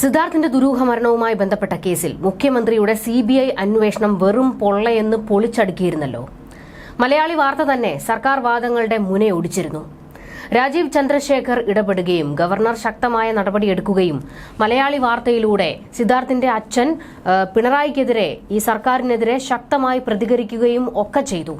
സിദ്ധാർത്ഥിന്റെ ദുരൂഹ മരണവുമായി ബന്ധപ്പെട്ട കേസിൽ മുഖ്യമന്ത്രിയുടെ സി ബി ഐ അന്വേഷണം വെറും പൊള്ളയെന്ന് പൊളിച്ചടുക്കിയിരുന്നല്ലോ. മലയാളി വാർത്ത തന്നെ സർക്കാർ വാദങ്ങളുടെ മുനയൊടിച്ചിരുന്നു രാജീവ് ചന്ദ്രശേഖർ ഇടപെടുകയും ഗവർണർ ശക്തമായ നടപടിയെടുക്കുകയും മലയാളി വാർത്തയിലൂടെ സിദ്ധാർത്ഥിന്റെ അച്ഛൻ പിണറായിക്കെതിരെ ഈ സർക്കാരിനെതിരെ ശക്തമായി പ്രതികരിക്കുകയും ഒക്കെ ചെയ്തു.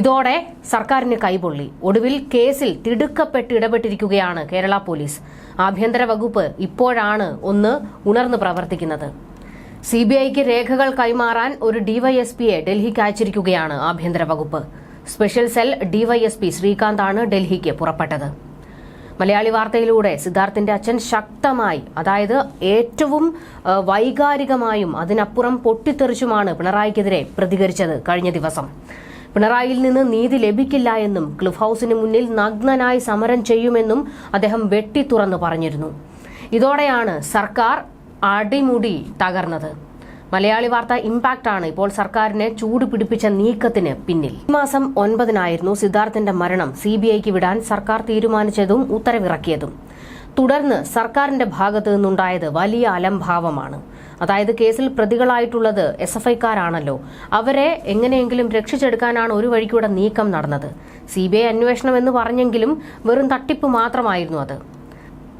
ഇതോടെ സർക്കാരിന് കൈപൊള്ളി. ഒടുവിൽ കേസിൽ തിടുക്കപ്പെട്ട് ഇടപെട്ടിരിക്കുകയാണ് കേരള പോലീസ്. ആഭ്യന്തര വകുപ്പ് ഇപ്പോഴാണ് ഒന്ന് ഉണർന്നു പ്രവർത്തിക്കുന്നത്. സി ബി ഐക്ക് രേഖകൾ കൈമാറാൻ ഒരു ഡിവൈഎസ്പിയെ ഡൽഹിക്ക് അയച്ചിരിക്കുകയാണ് ആഭ്യന്തര വകുപ്പ്. സ്പെഷ്യൽ സെൽ ഡിവൈഎസ്പി ശ്രീകാന്താണ് ഡൽഹിക്ക് പുറപ്പെട്ടത്. മലയാളി വാർത്തയിലൂടെ സിദ്ധാർത്ഥിന്റെ അച്ഛൻ ശക്തമായി അതായത് ഏറ്റവും വൈകാരികമായും അതിനപ്പുറം പൊട്ടിത്തെറിച്ചുമാണ് പിണറായിക്കെതിരെ പ്രതികരിച്ചത് കഴിഞ്ഞ ദിവസം. പിണറായിയിൽ നിന്ന് നീതി ലഭിക്കില്ല എന്നും ക്ലിഫ് ഹൌസിന് മുന്നിൽ നഗ്നനായി സമരം ചെയ്യുമെന്നും അദ്ദേഹം വെട്ടി തുറന്നു പറഞ്ഞിരുന്നു. ഇതോടെയാണ് സർക്കാർ അടിമുടി തകർന്നത്. മലയാളി വാർത്ത ഇമ്പാക്ട് ആണ് ഇപ്പോൾ സർക്കാരിനെ ചൂട് പിടിപ്പിച്ച നീക്കത്തിന് പിന്നിൽ. ഈ മാസം ഒൻപതിനായിരുന്നു സിദ്ധാർത്ഥിന്റെ മരണം. സി ബി ഐക്ക് വിടാൻ സർക്കാർ തീരുമാനിച്ചതും ഉത്തരവിറക്കിയതും. തുടർന്ന് സർക്കാരിന്റെ ഭാഗത്തു നിന്നുണ്ടായത് വലിയ അലംഭാവമാണ്. അതായത് കേസിൽ പ്രതികളായിട്ടുള്ളത് എസ് എഫ് ഐക്കാരാണല്ലോ. അവരെ എങ്ങനെയെങ്കിലും രക്ഷിച്ചെടുക്കാനാണ് ഒരു വഴിക്കൂടെ നീക്കം നടന്നത്. സി ബി ഐ അന്വേഷണം എന്ന് പറഞ്ഞെങ്കിലും വെറും തട്ടിപ്പ് മാത്രമായിരുന്നു അത്.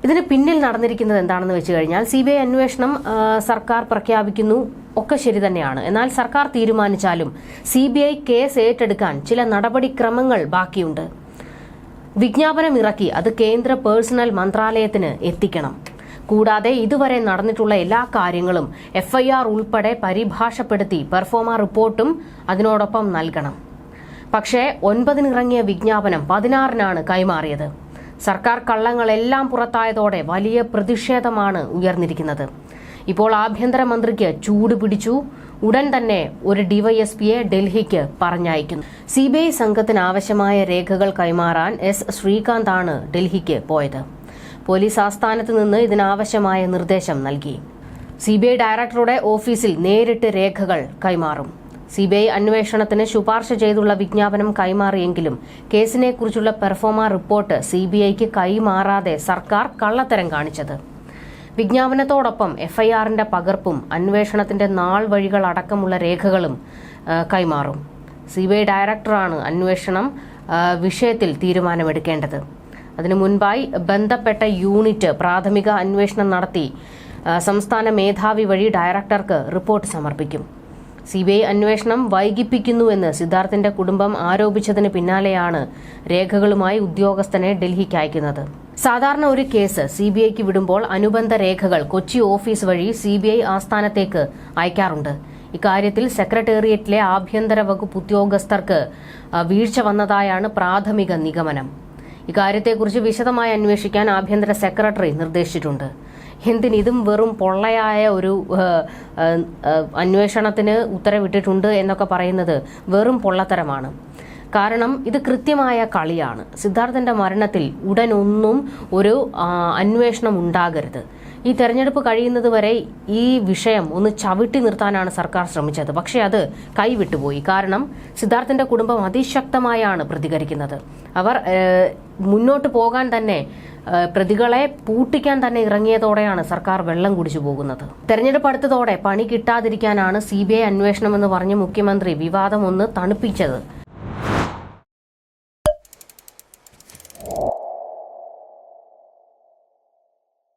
ഇതിന് പിന്നിൽ നടന്നിരിക്കുന്നത് എന്താണെന്ന് വെച്ച് കഴിഞ്ഞാൽ സി ബി ഐ അന്വേഷണം സർക്കാർ പ്രഖ്യാപിക്കുന്നു. ഒക്കെ ശരി തന്നെയാണ്. എന്നാൽ സർക്കാർ തീരുമാനിച്ചാലും സി ബി ഐ കേസ് ഏറ്റെടുക്കാൻ ചില നടപടിക്രമങ്ങൾ ബാക്കിയുണ്ട്. വിജ്ഞാപനം ഇറക്കി അത് കേന്ദ്ര പേഴ്സണൽ മന്ത്രാലയത്തിന് എത്തിക്കണം. കൂടാതെ ഇതുവരെ നടന്നിട്ടുള്ള എല്ലാ കാര്യങ്ങളും എഫ്ഐആർ ഉൾപ്പെടെ പരിഭാഷപ്പെടുത്തി പെർഫോമ റിപ്പോർട്ടും അതിനോടൊപ്പം നൽകണം. പക്ഷേ ഒൻപതിനിറങ്ങിയ വിജ്ഞാപനം പതിനാറിനാണ് കൈമാറിയത്. സർക്കാർ കള്ളങ്ങളെല്ലാം പുറത്തായതോടെ വലിയ പ്രതിഷേധമാണ് ഉയർന്നിരിക്കുന്നത്. ഇപ്പോൾ ആഭ്യന്തരമന്ത്രിക്ക് ചൂട് പിടിച്ചു. ഉടൻ തന്നെ ഒരു ഡിവൈഎസ്പിയെ ഡൽഹിക്ക് പറഞ്ഞയക്കുന്നു. സി ബി ഐ സംഘത്തിന് ആവശ്യമായ രേഖകൾ കൈമാറാൻ എസ് ശ്രീകാന്താണ് ഡൽഹിക്ക് പോയത്. പോലീസ് ആസ്ഥാനത്ത് നിന്ന് ഇതിനാവശ്യമായ നിർദ്ദേശം നൽകി. സി ബി ഐ ഡയറക്ടറുടെ ഓഫീസിൽ നേരിട്ട് രേഖകൾ കൈമാറും. സി ബി ഐ അന്വേഷണത്തിന് ശുപാർശ ചെയ്തുള്ള വിജ്ഞാപനം കൈമാറിയെങ്കിലും കേസിനെക്കുറിച്ചുള്ള പെർഫോമ റിപ്പോർട്ട് സി ബി ഐക്ക് കൈമാറാതെ സർക്കാർ കള്ളത്തരം കാണിച്ചത്. വിജ്ഞാപനത്തോടൊപ്പം എഫ്ഐആറിന്റെ പകർപ്പും അന്വേഷണത്തിന്റെ നാൾ വഴികൾ അടക്കമുള്ള രേഖകളും കൈമാറും. സി ബി ഐ ഡയറക്ടറാണ് അന്വേഷണം വിഷയത്തിൽ തീരുമാനമെടുക്കേണ്ടത്. അതിനു മുൻപായി ബന്ധപ്പെട്ട യൂണിറ്റ് പ്രാഥമിക അന്വേഷണം നടത്തി സംസ്ഥാന മേധാവി വഴി ഡയറക്ടർക്ക് റിപ്പോർട്ട് സമർപ്പിക്കും. സി ബി ഐ അന്വേഷണം വൈകിപ്പിക്കുന്നുവെന്ന് സിദ്ധാർത്ഥിന്റെ കുടുംബം ആരോപിച്ചതിന് പിന്നാലെയാണ് രേഖകളുമായി ഉദ്യോഗസ്ഥനെ ഡൽഹിക്ക് അയക്കുന്നത്. സാധാരണ ഒരു കേസ് സി ബി ഐക്ക് വിടുമ്പോൾ അനുബന്ധ രേഖകൾ കൊച്ചി ഓഫീസ് വഴി സി ബി ഐ ആസ്ഥാനത്തേക്ക് അയക്കാറുണ്ട്. ഇക്കാര്യത്തിൽ സെക്രട്ടേറിയറ്റിലെ ആഭ്യന്തര വകുപ്പ് ഉദ്യോഗസ്ഥർക്ക് വീഴ്ച വന്നതായാണ് പ്രാഥമിക നിഗമനം. ഇക്കാര്യത്തെക്കുറിച്ച് വിശദമായി അന്വേഷിക്കാൻ ആഭ്യന്തര സെക്രട്ടറി നിർദ്ദേശിച്ചിട്ടുണ്ട്. എന്തിന് ഇതും വെറും പൊള്ളയായ ഒരു അന്വേഷണത്തിന് ഉത്തരവിട്ടിട്ടുണ്ട് എന്നൊക്കെ പറയുന്നത് വെറും പൊള്ളത്തരമാണ്. കാരണം ഇത് കൃത്യമായ കളിയാണ്. സിദ്ധാർത്ഥന്റെ മരണത്തിൽ ഉടനൊന്നും ഒരു അന്വേഷണം ഉണ്ടാകരുത്. ഈ തെരഞ്ഞെടുപ്പ് കഴിയുന്നത് വരെ ഈ വിഷയം ഒന്ന് ചവിട്ടി നിർത്താനാണ് സർക്കാർ ശ്രമിച്ചത്. പക്ഷേ അത് കൈവിട്ടുപോയി. കാരണം സിദ്ധാർത്ഥന്റെ കുടുംബം അതിശക്തമായാണ് പ്രതികരിക്കുന്നത്. അവർ മുന്നോട്ട് പോകാൻ തന്നെ പ്രതികളെ പൂട്ടിക്കാൻ തന്നെ ഇറങ്ങിയതോടെയാണ് സർക്കാർ വെള്ളം കുടിച്ചു പോകുന്നത്. തെരഞ്ഞെടുപ്പ് അടുത്തതോടെ പണി കിട്ടാതിരിക്കാനാണ് സി ബി ഐ അന്വേഷണമെന്ന് പറഞ്ഞ് മുഖ്യമന്ത്രി വിവാദം ഒന്ന് തണുപ്പിച്ചത്.